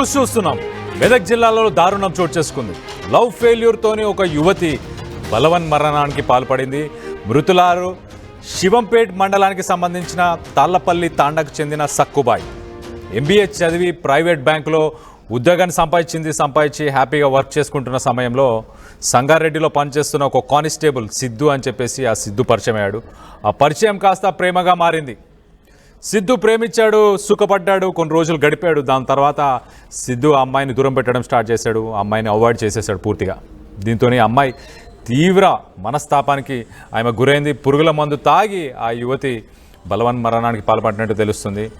News చూస్తున్నాం. మెదక్ జిల్లాలో దారుణం చోటు చేసుకుంది. లవ్ ఫెయిల్యూర్తోనే ఒక యువతి బలవన్ మరణానికి పాల్పడింది. మృతులారు శివంపేట్ మండలానికి సంబంధించిన తాళ్ళపల్లి తాండకు చెందిన సక్కుబాయ్. ఎంబీఏ చదివి ప్రైవేట్ బ్యాంకులో ఉద్యోగాన్ని సంపాదించింది సంపాదించి హ్యాపీగా వర్క్ చేసుకుంటున్న సమయంలో సంగారెడ్డిలో పనిచేస్తున్న ఒక కానిస్టేబుల్ సిద్ధు అని చెప్పేసి ఆ సిద్ధు పరిచయం అయ్యాడు ఆ పరిచయం కాస్త ప్రేమగా మారింది. సిద్ధు ప్రేమించాడు సుఖపడ్డాడు కొన్ని రోజులు గడిపాడు. దాని తర్వాత సిద్ధు ఆ అమ్మాయిని దూరం పెట్టడం స్టార్ట్ చేశాడు. ఆ అమ్మాయిని అవాయిడ్ చేసేసాడు పూర్తిగా. దీంతో అమ్మాయి తీవ్ర మనస్తాపానికి ఆమె గురైంది. పురుగుల మందు తాగి ఆ యువతి బలవన్ మరణానికి పాల్పడినట్టు తెలుస్తుంది.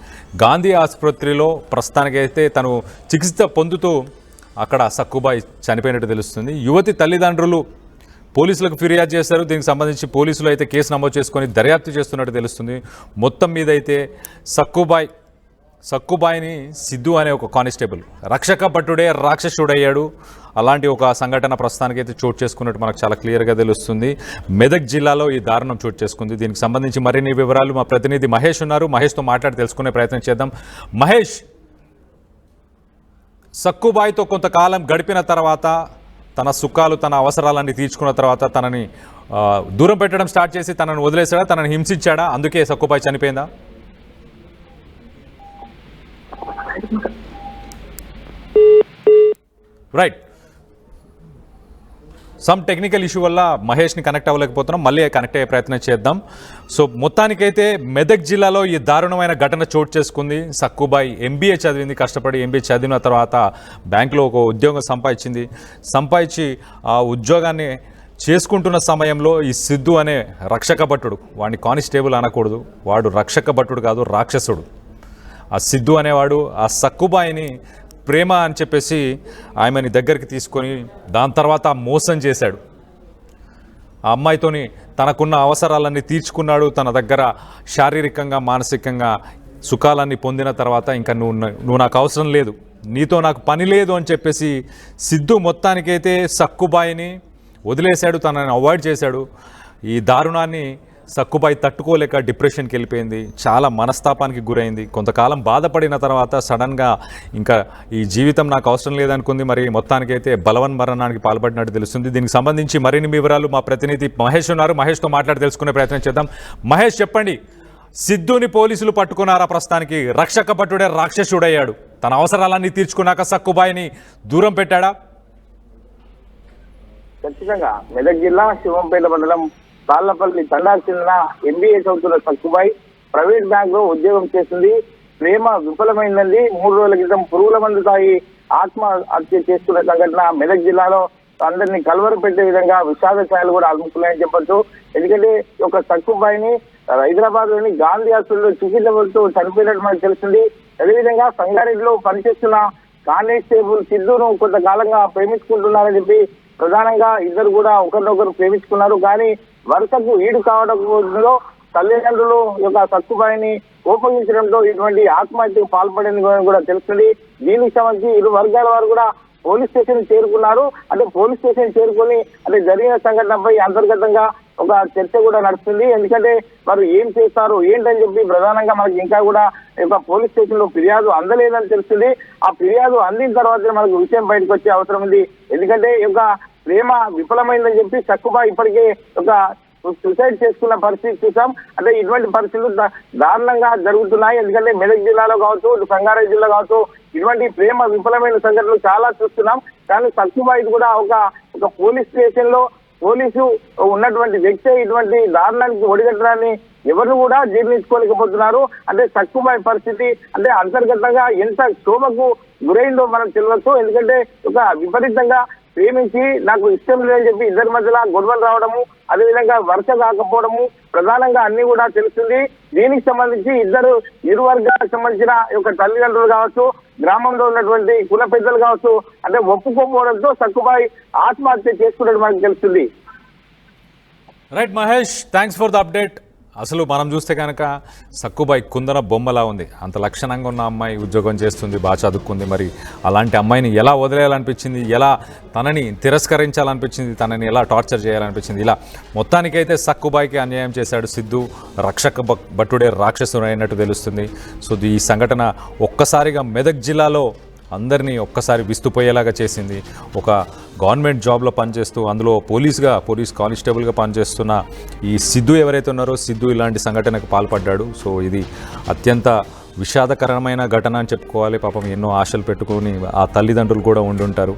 గాంధీ ఆసుపత్రిలో ప్రస్తుతానికైతే తను చికిత్స పొందుతూ అక్కడ సక్కుబాయి చనిపోయినట్టు తెలుస్తుంది. యువతి తల్లిదండ్రులు పోలీసులకు ఫిర్యాదు చేశారు. దీనికి సంబంధించి పోలీసులు అయితే కేసు నమోదు చేసుకొని దర్యాప్తు చేస్తున్నట్టు తెలుస్తుంది. మొత్తం మీద అయితే సక్కుబాయ్ సక్కుబాయిని సిద్ధు అనే ఒక కానిస్టేబుల్ రక్షక భట్టుడే రాక్షసుడయ్యాడు. అలాంటి ఒక సంఘటన ప్రస్తుతానికైతే చోటు చేసుకున్నట్టు మనకు చాలా క్లియర్గా తెలుస్తుంది. మెదక్ జిల్లాలో ఈ దారుణం చోటు చేసుకుంది. దీనికి సంబంధించి మరిన్ని వివరాలు మా ప్రతినిధి మహేష్ ఉన్నారు. మహేష్తో మాట్లాడి తెలుసుకునే ప్రయత్నం చేద్దాం. మహేష్ సక్కుబాయితో కొంతకాలం గడిపిన తర్వాత తన సుఖాలు తన అవసరాలన్నీ తీర్చుకున్న తర్వాత తనని దూరం పెట్టడం స్టార్ట్ చేసి తనను వదిలేశాడా? తనని హింసించాడా? అందుకే సక్కుబాయి చనిపోయిందా? రైట్ సమ్ టెక్నికల్ ఇష్యూ వల్ల మహేష్ని కనెక్ట్ అవ్వలేకపోతున్నాం. మళ్ళీ కనెక్ట్ అయ్యే ప్రయత్నం చేద్దాం. సో మొత్తానికైతే మెదక్ జిల్లాలో ఈ దారుణమైన ఘటన చోటు చేసుకుంది. సక్కుబాయి ఎంబీఏ చదివింది కష్టపడి ఎంబీఏ చదివిన తర్వాత బ్యాంకులో ఒక ఉద్యోగం సంపాదించింది. సంపాదించి ఆ ఉద్యోగాన్ని చేసుకుంటున్న సమయంలో ఈ సిద్ధు అనే రక్షక భట్టుడు వాడిని కానిస్టేబుల్ అనకూడదు. వాడు రక్షక భట్టుడు కాదు రాక్షసుడు. ఆ సిద్ధు అనేవాడు ఆ సక్కుబాయిని ప్రేమ అని చెప్పేసి ఆమెని దగ్గరికి తీసుకొని దాని తర్వాత మోసం చేశాడు. ఆ అమ్మాయితోని తనకున్న అవసరాలన్నీ తీర్చుకున్నాడు. తన దగ్గర శారీరకంగా మానసికంగా సుఖాలన్నీ పొందిన తర్వాత ఇంకా నువ్వు నువ్వు నాకు అవసరం లేదు. నీతో నాకు పని లేదు అని చెప్పేసి సిద్ధు మొత్తానికైతే సక్కుబాయిని వదిలేశాడు. తనని అవాయిడ్ చేశాడు. ఈ దారుణాన్ని సక్కుబాయి తట్టుకోలేక డిప్రెషన్కి వెళ్ళిపోయింది. చాలా మనస్తాపానికి గురైంది. కొంతకాలం బాధపడిన తర్వాత సడన్గా ఇంకా ఈ జీవితం నాకు అవసరం లేదనుకుంది. మరి మొత్తానికైతే బలవన్ మరణానికి పాల్పడినట్టు తెలుస్తుంది. దీనికి సంబంధించి మరిన్ని వివరాలు మా ప్రతినిధి మహేష్ ఉన్నారు. మహేష్తో మాట్లాడి తెలుసుకునే ప్రయత్నం చేద్దాం. మహేష్ చెప్పండి. సిద్ధుని పోలీసులు పట్టుకున్నారా ప్రస్తుతానికి? రక్షక భటుడే రాక్షసుడయ్యాడు. తన అవసరాలన్నీ తీర్చుకున్నాక సక్కుబాయిని దూరం పెట్టాడా? ఖచ్చితంగా. మెదక్ జిల్లా శివంపేట మండలం తాళ్ళపల్లి తండాకు చెందిన ఎంబీఏ చదువుతున్న సక్కుబాయ్ ప్రైవేట్ బ్యాంక్లో ఉద్యోగం చేసింది ప్రేమ విఫలమైందండి. మూడు రోజుల క్రితం పురుగుల మందు తాగి ఆత్మహత్య చేసుకున్న సంఘటన మెదక్ జిల్లాలో అందరినీ కలవరు పెట్టే విధంగా విషాద ఛాయలు కూడా అలుముకున్నాయని చెప్పొచ్చు. ఎందుకంటే ఈ యొక్క సక్కుబాయిని హైదరాబాద్లోని గాంధీ హాస్పిటల్లో చికిత్స పొందుతూ చనిపోయినట్టు మనకు తెలిసింది అదేవిధంగా సంగారెడ్డిలో పనిచేస్తున్న కానిస్టేబుల్ సిద్ధును కొంతకాలంగా ప్రేమించుకుంటున్నారని చెప్పి ప్రధానంగా ఇద్దరు కూడా ఒకరినొకరు ప్రేమించుకున్నారు. కానీ వరుసకు ఈడు కావడంలో తల్లిదండ్రులు యొక్క సక్కుబాయిని ఉపయోగించడంతో ఇటువంటి ఆత్మహత్యకు పాల్పడింది కూడా తెలుస్తుంది. దీనికి సంబంధించి ఇరు వర్గాల వారు కూడా పోలీస్ స్టేషన్ చేరుకున్నారు. అంటే పోలీస్ స్టేషన్ చేరుకొని అంటే జరిగిన సంఘటనపై అంతర్గతంగా ఒక చర్చ కూడా నడుస్తుంది. ఎందుకంటే వారు ఏం చేస్తారు ఏంటని చెప్పి ప్రధానంగా మనకి ఇంకా కూడా ఒక పోలీస్ స్టేషన్లో ఫిర్యాదు అందలేదని తెలుస్తుంది. ఆ ఫిర్యాదు అందిన తర్వాత మనకు విషయం బయటకు వచ్చే అవసరం ఉంది. ఎందుకంటే ఒక ప్రేమ విఫలమైందని చెప్పి సక్కుబా ఇప్పటికే ఒక సుసైడ్ చేసుకున్న పరిస్థితి చూసాం. అంటే ఇటువంటి పరిస్థితులు దారుణంగా జరుగుతున్నాయి. ఎందుకంటే మెదక్ జిల్లాలో కావచ్చు సంగారెడ్డి జిల్లా కావచ్చు ఇటువంటి ప్రేమ విఫలమైన సంఘటనలు చాలా చూస్తున్నాం. కానీ సక్కుబాయి కూడా ఒక ఒక పోలీస్ స్టేషన్లో పోలీసు ఉన్నటువంటి వ్యక్తి ఇటువంటి దారుణానికి ఒడిగట్టడాన్ని ఎవరు కూడా జీర్ణించుకోలేకపోతున్నారు. అంటే తక్కువ పరిస్థితి అంటే అంతర్గతంగా ఎంత శోభకు గురైందో మనం తెలియవచ్చు ఎందుకంటే ఒక విపరీతంగా ప్రేమించి నాకు ఇష్టం లేదని చెప్పి ఇద్దరి మధ్యలో గొడవలు రావడము అదేవిధంగా వరుస కాకపోవడము ప్రధానంగా అన్ని కూడా తెలుస్తుంది. దీనికి సంబంధించి ఇద్దరు ఇరు వర్గాలకు సంబంధించిన యొక్క తల్లిదండ్రులు కావచ్చు గ్రామంలో ఉన్నటువంటి కుల పెద్దలు కావచ్చు అంటే ఒప్పుకోకపోవడంతో సక్కుబాయి ఆత్మహత్య చేసుకున్నట్టు మనకు తెలుస్తుంది. Right Mahesh thanks for the update అసలు మనం చూస్తే కనుక సక్కుబాయి కుందన బొమ్మలా ఉంది. అంత లక్షణంగా ఉన్న అమ్మాయి ఉద్యోగం చేస్తుంది బాగా చదువుకుంది. మరి అలాంటి అమ్మాయిని ఎలా వదిలేయాలనిపించింది? ఎలా తనని తిరస్కరించాలనిపించింది? తనని ఎలా టార్చర్ చేయాలనిపించింది? ఇలా మొత్తానికైతే సక్కుబాయికి అన్యాయం చేశాడు సిద్ధు. రక్షక భట్టుడే రాక్షసుడు అయినట్టు తెలుస్తుంది. సో ఈ సంఘటన ఒక్కసారిగా మెదక్ జిల్లాలో అందరినీ ఒక్కసారి విస్తుపోయేలాగా చేసింది. ఒక గవర్నమెంట్ జాబ్లో పనిచేస్తూ అందులో పోలీస్గా పోలీస్ కానిస్టేబుల్గా పనిచేస్తున్న ఈ సిద్ధు ఎవరైతే ఉన్నారో సిద్ధు ఇలాంటి సంఘటనకు పాల్పడ్డాడు. సో ఇది అత్యంత విషాదకరమైన ఘటన అని చెప్పుకోవాలి. పాపం ఎన్నో ఆశలు పెట్టుకొని ఆ తల్లిదండ్రులు కూడా ఉండుంటారు.